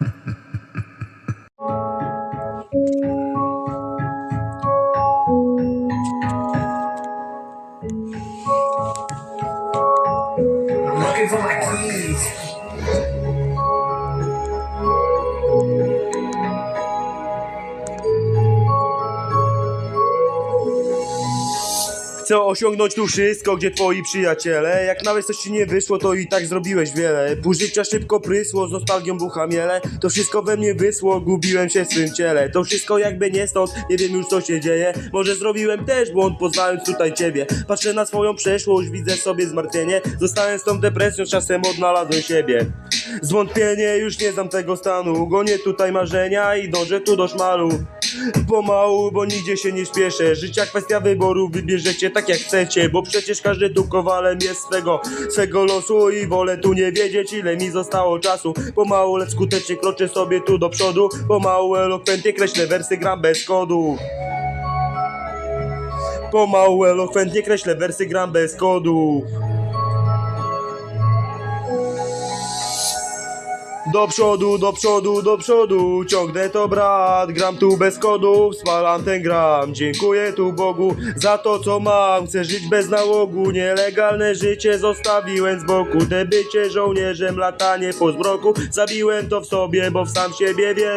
I'm looking for my keys. Chcę osiągnąć tu wszystko, gdzie twoi przyjaciele. Jak nawet coś ci nie wyszło, to i tak zrobiłeś wiele. Pół życia szybko prysło, z nostalgią bucha miele. To wszystko we mnie wysło, gubiłem się w swym ciele. To wszystko jakby nie stąd, nie wiem już co się dzieje. Może zrobiłem też błąd, poznając tutaj ciebie. Patrzę na swoją przeszłość, widzę sobie zmartwienie. Zostałem z tą depresją, czasem odnalazłem siebie. Zwątpienie, już nie znam tego stanu. Gonię tutaj marzenia i dążę tu do szmalu Pomału, bo nigdzie się nie śpieszę Życia kwestia wyboru, wybierzecie tak jak chcecie Bo przecież każdy tu kowalem jest swego Swego losu i wolę tu nie wiedzieć ile mi zostało czasu. Pomału, lecz skutecznie kroczę sobie tu do przodu. Pomału, elokwentnie kreślę wersy, gram bez kodu. Pomału, elokwentnie kreślę wersy, gram bez kodu Do przodu, do przodu, do przodu, ciągnę to brat, gram tu bez kodów, spalam ten gram, dziękuję tu Bogu za to co mam, chcę żyć bez nałogu, nielegalne życie zostawiłem z boku, te bycie żołnierzem, latanie po zbroku, zabiłem to w sobie, bo w sam siebie wierzę.